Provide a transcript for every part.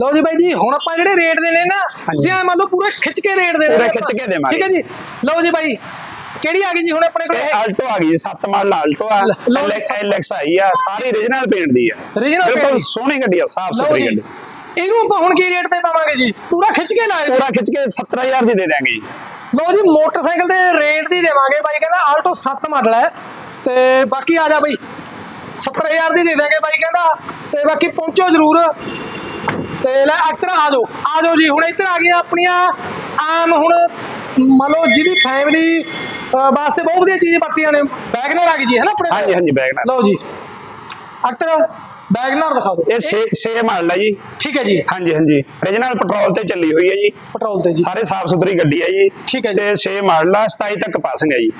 ਲਓ ਜੀ ਬਾਈ ਜੀ ਹੁਣ ਆਪਾਂ ਜਿਹੜੇ ਰੇਟ ਦੇਣੇ ਨਾ ਤੁਸੀਂ ਐ ਮੰਨ ਲਓ ਪੂਰੇ ਖਿੱਚ ਕੇ ਰੇਟ ਦੇਣੇ ਪੂਰੇ ਖਿੱਚ। ਕੇ ਦੇਵਾਂਗੇ। ਠੀਕ ਹੈ ਜੀ। ਲਓ ਜੀ ਬਾਈ ਕਿਹੜੀ ਆ ਗਈ ਜੀ ਹੁਣ ਆਪਣੇ ਕੋਲ? ਇਹ ਆਲਟੋ ਆ ਗਈ ਸੱਤ ਮਾਡਲ ਆਲਟੋ ਆ। ਲ- ਲਓ ਜੀ। ਐਲਐਕਸ ਐਲਐਕਸ ਆਈ ਆ ਸਾਰੀ ਰੀਜਨਲ ਪੇਂਟ ਦੀ ਆ। Paint ਬਿਲਕੁਲ। ਸੋਹਣੀ ਗੱਡੀ ਆ ਸਾਫ਼ ਸੁਥਰੀ ਗੱਡੀ। ਇਹਨੂੰ ਆਪਾਂ ਹੁਣ ਕੀ ਰੇਟ ਤੇ ਪਾਵਾਂਗੇ ਜੀ? ਪੂਰਾ ਖਿੱਚ ਕੇ ਲਾਏ ਪੂਰਾ ਖਿੱਚ ਕੇ 70000 ਦੀ ਦੇ ਦਾਂਗੇ ਜੀ। ਲਓ ਜੀ ਮੋਟਰਸਾਈਕਲ ਦੇ ਰੇਟ ਦੀ ਦੇਵਾਂਗੇ ਬਾਈ ਕਹਿੰਦਾ ਆਲਟੋ 7 ਮਾਡਲ ਹੈ। ਤੇ ਬਾਕੀ ਆ ਜਾ ਬਾਈ 70000 ਦੀ ਦੇ ਦਾਂਗੇ ਬਾਈ ਕਹਿੰਦਾ। ਤੇ ਬਾਕੀ ਪਹੁੰਚੋ ਜ਼ਰੂਰ। ਤੇ ਲੈ ਇੱਧਰ ਆ ਜਾਓ ਆ ਜਾਓ ਜੀ। ਹੁਣ ਇੱਧਰ ਆ ਗਈਆਂ ਆਪਣੀਆਂ। ਆਮ ਹੁਣ ਮੰਨ ਲਓ ਜਿਹਦੀ ਫੈਮਿਲੀ ਵਾਸਤੇ ਬਹੁਤ ਵਧੀਆ ਚੀਜ਼ ਵਰਤੀਆਂ ਨੇ। ਬੈਗਨਰ ਆ ਗਈ ਜੀ ਹੈ ਨਾ ਆਪਣੇ? ਹਾਂਜੀ ਹਾਂਜੀ ਬੈਗ ਨਾਲ ਲਓ ਜੀ। ਅਕਤਰ ਬੈਗਨਰ ਦਿਖਾ ਦਿਓ। ਇਹ 6 6 ਮਾਡਲ ਆ ਜੀ। ਠੀਕ ਹੈ ਜੀ। ਹਾਂਜੀ ਹਾਂਜੀ। ਰੀਜਨਲ ਪੈਟਰੋਲ ਤੇ ਚੱਲੀ ਹੋਈ ਹੈ ਜੀ। ਪੈਟਰੋਲ ਤੇ ਜੀ। ਸਾਰੇ ਸਾਫ਼ ਸੁਥਰੀ ਗੱਡੀ ਹੈ ਜੀ। ਠੀਕ ਹੈ ਜੀ। ਤੇ 6 ਮਾਡਲ ਆ 27 ਤੱਕ ਪਾਸਿੰਗ ਹੈ ਜੀ।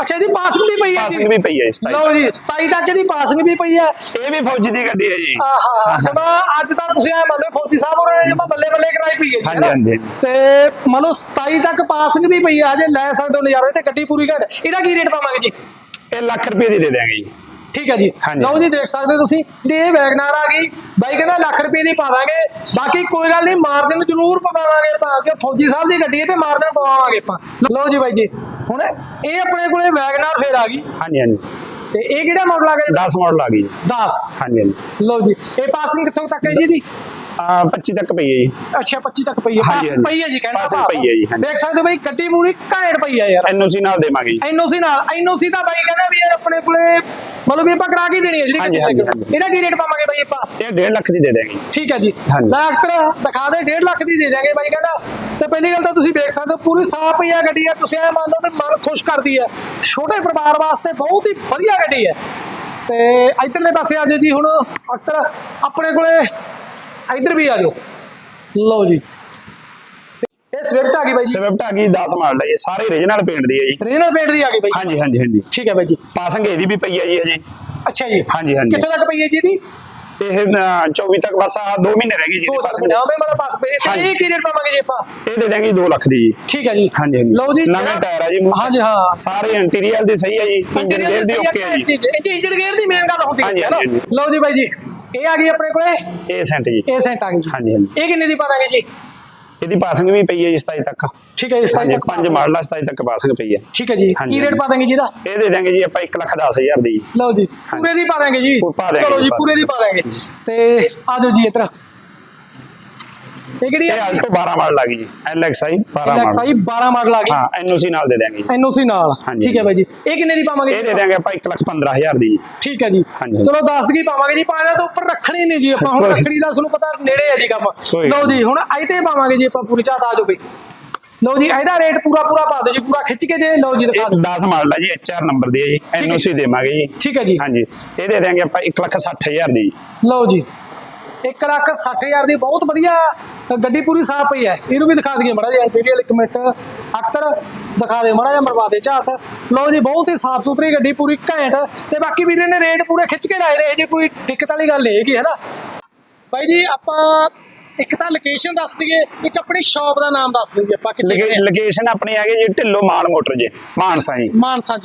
ਅੱਛਾ ਇਹਦੀ ਪਾਸਿੰਗ ਵੀ ਪਈ ਹੈ ਪਾਸਿੰਗ ਵੀ ਪਈ ਹੈ ਜੀ 27 ਲਓ ਜੀ 27 ਤੱਕ ਇਹਦੀ ਪਾਸਿੰਗ ਵੀ ਪਈ ਹੈ। ਇਹ ਵੀ ਫੌਜੀ ਦੀ ਗੱਡੀ ਹੈ ਜੀ। ਆਹਾ ਜਮਾ ਅੱਜ ਤਾਂ ਤੁਸੀਂ ਐ ਮੰਨ ਫੌਜੀ ਸਾਹਿਬ ਹੋਰਾਂ ਨੇ ਜਮਾ ਬੱਲੇ ਬੱਲੇ ਕਰਾਈ ਪਈ ਹੈ ਜੀ ਹਾਂਜੀ? ਹਾਂਜੀ। ਤੇ ਮੰਨ ਲਓ 27 ਤੱਕ ਪਾਸਿੰਗ ਵੀ ਪਈ ਹੈ ਹਜੇ ਲੈ ਸਕਦੇ ਹੋ ਨਜ਼ਾਰੇ ਤੇ ਗੱਡੀ ਪੂਰੀ ਘੱਟ। ਇਹਦਾ ਕੀ ਰੇਟ ਪਾਵਾਂਗੇ ਜੀ? ਇਹ ਲੱਖ ਰੁਪਏ ਦੀ ਦੇ ਦਿਆਂਗੇ ਜੀ। ਠੀਕ ਹੈ ਜੀ। ਲਓ ਜੀ ਦੇਖ ਸਕਦੇ ਹੋ ਤੁਸੀਂ ਤੇ ਇਹ ਵੈਗਨਾਰ ਆ ਗਈ ਬਾਈ ਕਹਿੰਦਾ ਲੱਖ ਰੁਪਏ ਦੀ ਪਾ ਦਾਂਗੇ। ਬਾਕੀ ਕੋਈ ਗੱਲ ਨਹੀਂ ਮਾਰਜਨ ਜ਼ਰੂਰ ਪਵਾਵਾਂਗੇ ਆਪਾਂ ਕਿ ਫੌਜੀ ਸਾਹਿਬ ਦੀ ਗੱਡੀ ਹੈ ਤੇ ਮਾਰਜਨ ਪਵਾਵਾਂਗੇ ਆਪਾਂ। ਲਓ ਜੀ ਬਾਈ ਜੀ ਹੁਣ ਇਹ ਆਪਣੇ ਕੋਲੇ ਵੈਗਨਾਰ ਫੇਰ ਆ ਗਈ। ਹਾਂਜੀ ਹਾਂਜੀ। ਤੇ ਇਹ ਕਿਹੜਾ ਮਾਡਲ ਆ ਗਿਆ 10 ਮਾਡਲ ਆ ਗਈ ਜੀ। 10 ਹਾਂਜੀ ਹਾਂਜੀ। ਲਓ ਜੀ ਇਹ ਪਾਸਿੰਗ ਕਿੱਥੋਂ ਤੱਕ ਹੈ ਜੀ ਦੀ ਆ 25 ਤੱਕ ਪਈ ਹੈ ਜੀ। ਅੱਛਾ 25 ਤੱਕ ਪਈ ਹੈ। ਪਾਸਿੰਗ ਪਈ ਹੈ ਜੀ ਕਹਿੰਦਾ ਭਾਵ। ਪਈ ਹੈ ਜੀ। ਦੇਖ ਸਕਦੇ ਹੋ ਬਈ ਗੱਡੀ ਪੂਰੀ ਘੈਂਟ ਪਈ ਹੈ ਯਾਰ। ਐਨਓਸੀ ਨਾਲ ਦੇਵਾਂਗੇ ਐਨਓਸੀ ਨਾਲ। ਐਨਓਸੀ ਤਾਂ ਬਾਈ ਕਹਿੰਦਾ ਵੀ ਯਾਰ ਆਪਣੇ ਕੋਲੇ ਮਤਲਬ ਵੀ ਆਪਾਂ ਕਰਾ ਕੇ ਦੇਣੀ ਹੈ ਜਿਹੜੀ ਹਾਂਜੀ, ਹਾਂਜੀ, ਹਾਂਜੀ। ਇਹਦਾ ਕੀ ਰੇਟ ਪਾਵਾਂਗੇ ਬਾਈ ਆਪਾਂ? ਇਹ 1.5 ਲੱਖ ਦੀ ਦੇ ਦਿਆਂਗੇ ਠੀਕ ਹੈ ਜੀ। ਹਾਂਜੀ। ਅਖਤਰ ਦਿਖਾ ਦੇ 1.5 ਲੱਖ ਦੀ ਦੇ ਦਿਆਂਗੇ ਬਾਈ ਕਹਿੰਦਾ। ਤੇ ਪਹਿਲੀ ਗੱਲ ਤਾਂ ਤੁਸੀਂ ਦੇਖ ਸਕਦੇ ਹੋ ਪੂਰੀ ਸਾਫ਼ ਹੈ ਗੱਡੀ ਹੈ। ਤੁਸੀਂ ਐ ਮੰਨ ਲਓ ਵੀ ਮਨ ਖੁਸ਼ ਕਰਦੀ ਹੈ। ਛੋਟੇ ਪਰਿਵਾਰ ਵਾਸਤੇ ਬਹੁਤ ਹੀ ਵਧੀਆ ਗੱਡੀ ਹੈ। ਤੇ ਇਧਰਲੇ ਪਾਸੇ ਆ ਜਾਓ ਜੀ ਹੁਣ ਅਖਤਰ ਆਪਣੇ ਕੋਲੇ ਇਧਰ ਵੀ ਆ ਜਾਓ। ਲਓ ਜੀ। ਸਵਿਫਟ ਆ ਗਈ ਬਾਈ ਜੀ। ਸਵਿਫਟ ਆ ਗਈ 10 ਮਾਡਲ ਹੈ ਜੀ ਸਾਰੇ ਰੀਜਨਲ ਪੇਂਟ ਦੀ ਹੈ ਜੀ। ਰੀਜਨਲ ਪੇਂਟ ਦੀ ਆ ਗਈ ਬਾਈ। ਹਾਂਜੀ ਹਾਂਜੀ ਹਾਂਜੀ। ਠੀਕ ਹੈ ਬਾਈ ਜੀ। ਪਾਸਿੰਗ ਇਹਦੀ ਵੀ ਪਈ ਹੈ ਜੀ ਹਜੇ। ਅੱਛਾ ਜੀ। ਹਾਂਜੀ, ਹਾਂਜੀ। ਕਿੱਥੋਂ ਤੱਕ ਪਈ ਹੈ ਜੀ ਇਹਦੀ? ਇਹ ਅ, 24 ਤੱਕ ਬਸ ਆ 2 ਮਹੀਨੇ ਰਹਿ ਗਈ ਜੀ ਤੱਕ passing। ਨਵੇਂ ਵਾਲਾ ਪਾਸ ਪਈ। ਤੇ। ਇਹ ਕੀ ਰੇਟ ਪਾਵਾਂਗੇ ਜੀ ਆਪਾਂ? ਇਹ ਦੇ ਦਿਆਂਗੇ 2 ਲੱਖ ਦੀ ਜੀ। ਠੀਕ ਹੈ ਜੀ। ਹਾਂਜੀ ਹਾਂਜੀ। ਲਓ ਜੀ ਨਵੇਂ ਟਾਇਰ ਆ ਜੀ। ਹਾਂਜੀ ਹਾਂ। ਸਾਰੇ ਇੰਟੀਰੀਅਰ ਦੀ ਸਹੀ ਹੈ ਜੀ। ਇੰਜਨ ਗੇਅਰ ਦੀ ਓਕੇ ਹੈ ਜੀ। ਇੰਜਨ ਗੇਅਰ ਦੀ ਮੇਨ ਗੱਲ ਹੁੰਦੀ ਹੈ ਨਾ ਲਓ ਜੀ ਬਾਈ ਜੀ ਇਹ ਆ ਗਈ ਆਪਣੇ ਕੋਲੇ? ਇਹ ਸੈਂਟ ਜੀ। ਇਹ ਸੈਂਟ ਆ ਗਈ ਜੀ। ਹਾਂਜੀ, ਹਾਂਜੀ। ਇਹ ਕਿੰਨੇ ਦੀ ਪਾਵਾਂਗੇ ਜੀ? ਇਹਦੀ ਪਾਸਿੰਗ ਵੀ ਪਈ ਹੈ ਜੀ 27 ਤੱਕ। ਠੀਕ ਹੈ ਜੀ 27 ਹਾਂਜੀ ਤੱਕ ਪੰਜ ਮਾਡਲ ਆ 27 ਤੱਕ ਪਾਸਿੰਗ ਪਈ ਹੈ। ਠੀਕ ਹੈ ਜੀ ਕੀ ਰੇਟ। ਪਾ ਦਾਂਗੇ ਜੀ ਇਹਦਾ? ਇਹ ਦੇ ਦਿਆਂਗੇ ਜੀ ਆਪਾਂ 1 ਲੱਖ 10000 ਦੀ। ਲਓ ਜੀ ਪੂਰੇ ਦੀ ਪਾ ਦਾਂਗੇ ਜੀ ਚਲੋ ਜੀ ਪੂਰੇ ਦੀ ਪਾ ਦਾਂਗੇ ਤੇ ਆ ਜਾਓ ਜੀ ਇਧਰ। ਇਹ ਕਿਹੜੀ ਇਹ ਆ ਆਲਟੋ 12 ਮਾਡਲ ਆ ਗਈ। ਜੀ ਐਲਐਕਸਆਈ 12 ਲੈਕਸ ਮਾਡਲ ਆਈ 12 ਮਾਡਲ ਆ ਗਈ। ਹਾਂ ਐਨਓਸੀ ਨਾਲ ਦੇ ਦਿਆਂਗੇ ਜੀ। ਐਨਓਸੀ ਨਾਲ। ਠੀਕ ਹੈ ਬਾਈ ਜੀ। ਇਹ ਕਿੰਨੇ ਦੀ ਪਾਵਾਂਗੇ ਇਹ ਦੇ ਦਿਆਂਗੇ ਆਪਾਂ 1 ਲੱਖ 15000 ਦੀ। ਜੀ। ਠੀਕ ਹੈ ਜੀ। ਚਲੋ 10 ਦੀ ਪਾਵਾਂਗੇ ਜੀ? ਪਾਇਆ ਤਾਂ ਉੱਪਰ ਰੱਖਣੀ ਨਹੀਂ ਜੀ ਆਪਾਂ। ਹੁਣ ਰੱਖਣੀ ਦਾ ਤੁਹਾਨੂੰ ਪਤਾ ਨੇੜੇ ਹੈ ਜੀ ਕੰਮ। ਲਓ ਜੀ ਹੁਣ ਤੇ ਪਾਵਾਂਗੇ ਜੀ ਆਪਾਂ ਪੂਰੀ ਚਾਹਤ ਆ ਜਾਓ ਬਈ ਲਓ ਜੀ ਇਹਦਾ ਰੇਟ ਪੂਰਾ ਪੂਰਾ ਪਾ ਦਿਓ ਜੀ ਪੂਰਾ ਖਿੱਚ ਕੇ ਜੇ। ਲਓ ਜੀ ਦਿਖਾ ਇਹ ਦਿਓ। 10 ਮਾਡਲ ਆ ਜੀ ਐਚਆਰ ਨੰਬਰ ਦੀ ਹੈ ਜੀ। ਹੈ। ਐਨਓਸੀ ਦੇਵਾਂਗੇ ਜੀ। ਠੀਕ ਹੈ ਜੀ। ਹਾਂਜੀ। ਇਹ ਦੇ ਦਿਆਂਗੇ ਆਪਾਂ 1 ਲੱਖ 60000 ਦੀ। ਲਓ ਜੀ। 1 ਲੱਖ 60000 ਦੀ ਬਹੁਤ ਵਧੀਆ ਗੱਡੀ ਪੂਰੀ ਸਾਫ਼ ਪਈ ਹੈ। ਇਹਨੂੰ ਵੀ ਦਿਖਾ ਦਈਏ ਮੜਾ ਜੀ ਇੰਟੀਰੀਅਰ ਇੱਕ ਮਿੰਟ। ਅਖਤਰ ਦਿਖਾ ਦੇ ਮੜਾ ਜਿਹਾ ਮਰਵਾ ਦੇ ਝਾਤ। ਲਓ ਜੀ ਬਹੁਤ ਹੀ ਸਾਫ਼ ਸੁਥਰੀ ਗੱਡੀ ਪੂਰੀ ਘੈਂਟ। ਤੇ ਬਾਕੀ ਵੀਰੇ ਨੇ ਰੇਟ ਪੂਰੇ ਖਿੱਚ ਕੇ ਲਾਏ ਰਹੇ ਜੀ ਕੋਈ ਦਿੱਕਤ ਵਾਲੀ ਗੱਲ ਨਹੀਂ ਹੈਗੀ ਹੈ ਨਾ। ਬਾਈ ਜੀ ਆਪਾਂ ਇੱਕ ਤਾਂ ਲੋਕੇਸ਼ਨ ਦੱਸ ਦਈਏ ਇੱਕ ਆਪਣੀ ਸ਼ਾਪ ਦਾ ਨਾਮ ਦੱਸ ਦਈਏ ਆਪਾਂ ਕਿੱਥੇ। ਲੋਕੇਸ਼ਨ ਆਪਣੀ ਹੈਗੀ ਜੀ ਢਿੱਲੋ ਮਾਨ ਮੋਟਰ ਜੀ ਮਾਨਸਾ ਜੀ। ਮਾਨਸਾ ਜੀ।